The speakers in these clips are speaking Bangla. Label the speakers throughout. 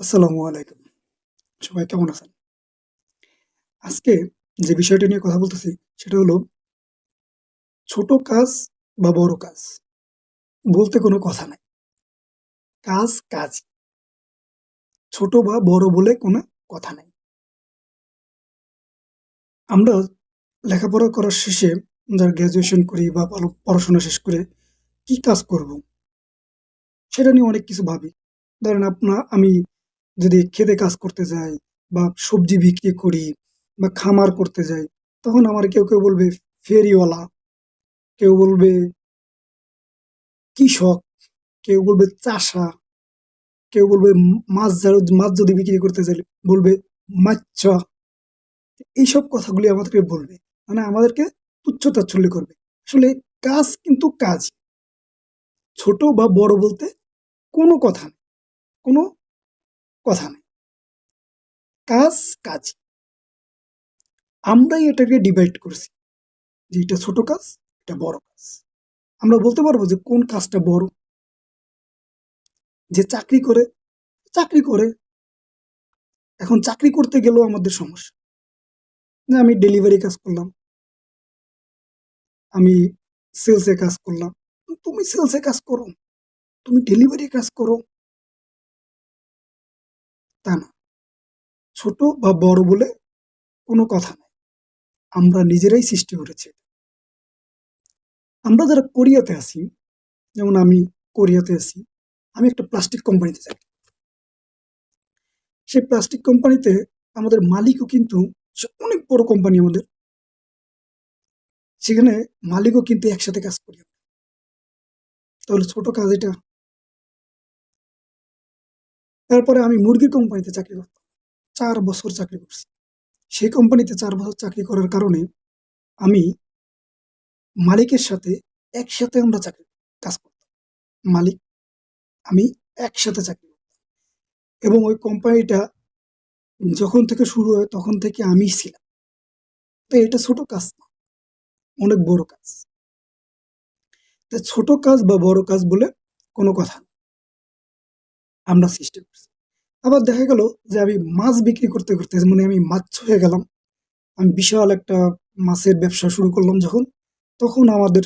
Speaker 1: আসসালামু আলাইকুম। সবাই কেমন আছেন? আজকে যে বিষয়টা নিয়ে কথা বলতেছি, সেটা হলো ছোট কাজ বা বড় কাজ বলতে কোনো কথা নাই। কাজ কাজই। ছোট বা বড় বলে কোনো কথা নাই। আমরা লেখাপড়া করার শেষে যারা গ্র্যাজুয়েশন করি বা ভালো পড়াশোনা শেষ করে কি কাজ করব? সেটা নিয়ে অনেক কিছু ভাবি। ধরেন আপনার আমি যদি ক্ষেতে কাজ করতে যাই বা সবজি বিক্রি করি বা খামার করতে যাই, তখন আমার কেউ, কেউ বলবে ফেরিওয়ালা, কেউ বলবে কৃষক, কেউ বলবে চাষা, কেউ বলবে মাছ মাছ যদি বিক্রি করতে যাই বলবে মাচ্চা। এইসব কথাগুলি আমাদেরকে বলবে। মানে আমাদেরকে তুচ্ছ-তাচ্ছল্য করবে। আসলে কাজ কিন্তু কাজ। ছোট বা বড় বলতে কোনো কথা নেই। কোনো কথা নেই। কাজ কাজই। আমরাই এটাকে ডিভাইড করছি। যে এটা ছোট কাজ, এটা বড় কাজ। আমরা বলতে পারব যে কোন কাজটা বড়? যে চাকরি করে, চাকরি করে। এখন চাকরি করতে গেলেও আমাদের সমস্যা। যে আমি ডেলিভারি কাজ করলাম। আমি সেলসে কাজ করলাম। তুমি সেলসে কাজ করো। তুমি ডেলিভারি কাজ করো। তা না। ছোট বা বড় বলে কোনো কথা নাই। আমরা নিজেরাই সৃষ্টি করেছি। আমরা যারা কোরিয়াতে আছি, যেমন আমি কোরিয়াতে আছি। আমি একটা প্লাস্টিক কোম্পানিতে চাকরি সেই প্লাস্টিক কোম্পানিতে আমাদের মালিকও কিন্তু অনেক বড় কোম্পানি আমাদের। সেখানে মালিকও কিন্তু একসাথে কাজ করি। তাহলে ছোট কাজ এটা? তারপরে আমি মুরগির কোম্পানিতে চাকরি করতাম। চার বছর চাকরি করছি। সেই কোম্পানিতে চার বছর চাকরি করার কারণে আমি মালিকের সাথে একসাথে আমরা চাকরি কাজ করতাম। মালিক, আমি একসাথে চাকরি করতাম। এবং ওই কোম্পানিটা যখন থেকে শুরু হয় তখন থেকে আমিই ছিলাম। তো এটা ছোট কাজ না। অনেক বড় কাজ। ছোট কাজ বা বড় কাজ বলে কোনো কথা নেই। আমরা সৃষ্টি করছি। আবার দেখা গেল যে আমি মাছ বিক্রি করতে, করতে মানে আমি মাছ হয়ে গেলাম। আমি বিশাল একটা মাছের ব্যবসা শুরু করলাম যখন, তখন আমাদের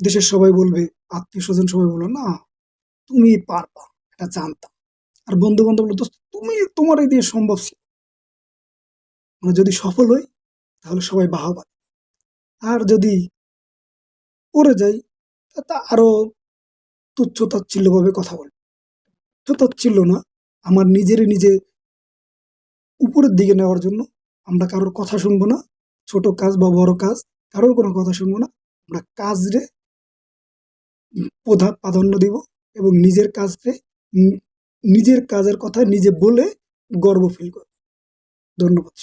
Speaker 1: দেশের সবাই বলবে, আত্মীয় স্বজন সবাই বলবে, "না, তুমি পারবা। এটা জানতাম।" আর বন্ধু-বান্ধব বলল, "দোস্ত তুমি তোমার এই দিয়ে সম্ভব ছিল।" মানে যদি সফল হই তাহলে সবাই বাহবা আর যদি পড়ে যাই তা আরও তুচ্ছ-তাচ্ছিল্যভাবে কথা বলবে। তুচ্ছ-তাচ্ছিল্য না, আমার নিজেরই নিজে উপরের দিকে নেওয়ার জন্য আমরা কারোর কথা শুনব না। ছোট কাজ বা বড় কাজ কারোর কোনো কথা শুনব না। আমরা কাজরে প্রধা প্রাধান্য দিব এবং নিজের কাজরে নিজের কাজের কথা নিজে বলে গর্ব ফিল করব। ধন্যবাদ।